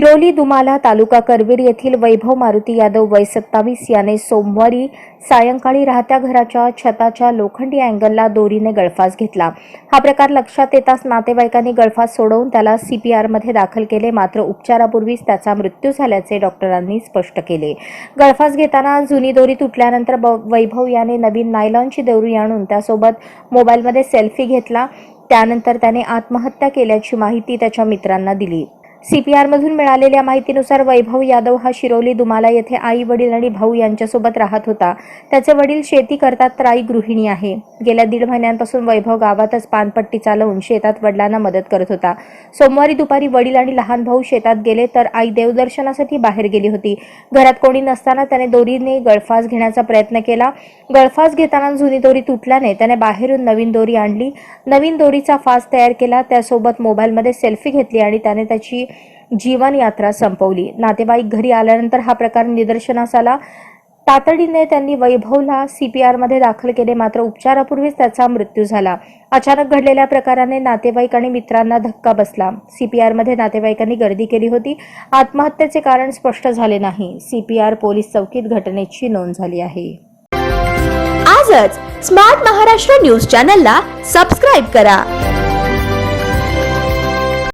शिरोली दुमाला तालुका करवीर येथील वैभव मारुती यादव वय सत्तावीस याने सोमवारी सायंकाळी राहत्या घराच्या छताच्या लोखंडी अँगलला दोरीने गळफास घेतला. हा प्रकार लक्षात येताच नातेवाईकांनी गळफास सोडवून त्याला सीपीआरमध्ये दाखल केले. मात्र उपचारापूर्वीच त्याचा मृत्यू झाल्याचे डॉक्टरांनी स्पष्ट केले. गळफास घेताना जुनी दोरी तुटल्यानंतर ब- वैभव याने नवीन नायलॉनची दोरी आणून त्यासोबत मोबाईलमध्ये सेल्फी घेतला. त्यानंतर त्याने आत्महत्या केल्याची माहिती त्याच्या मित्रांना दिली. सीपीआरमधून मिळालेल्या माहितीनुसार वैभव यादव हा शिरोली दुमाला येथे आई वडील आणि भाऊ यांच्यासोबत राहत होता. त्याचे वडील शेती करतात तर आई गृहिणी आहे. गेल्या दीड महिन्यांपासून वैभव गावातच पानपट्टी चालवून शेतात वडिलांना मदत करत होता. सोमवारी दुपारी वडील आणि लहान भाऊ शेतात गेले तर आई देवदर्शनासाठी बाहेर गेली होती. घरात कोणी नसताना त्याने दोरीने गळफास घेण्याचा प्रयत्न केला. गळफास घेताना जुनी दोरी तुटल्याने त्याने बाहेरून नवीन दोरी आणली. नवीन दोरीचा फास तयार केला. त्यासोबत मोबाईलमध्ये सेल्फी घेतली आणि त्याने त्याची जीवन यात्रा संपवली. नातेवाईक घरी आल्यानंतर हा प्रकार निदर्शनास आला तातडीने त्यांनी वैभवला सीपीआरमध्ये दाखल केले. मात्र उपचारापूर्वीच त्याचा मृत्यू झाला. अचानक घडलेल्या प्रकाराने नातेवाईक आणि मित्रांना धक्का बसला. सीपीआरमध्ये नातेवाईकांनी गर्दी केली होती. आत्महत्येचे कारण स्पष्ट झाले नाही. सीपीआर पोलीस चौकीत घटनेची नोंद झाली आहे. आजच स्मार्ट महाराष्ट्र न्यूज चॅनलला सबस्क्राईब करा.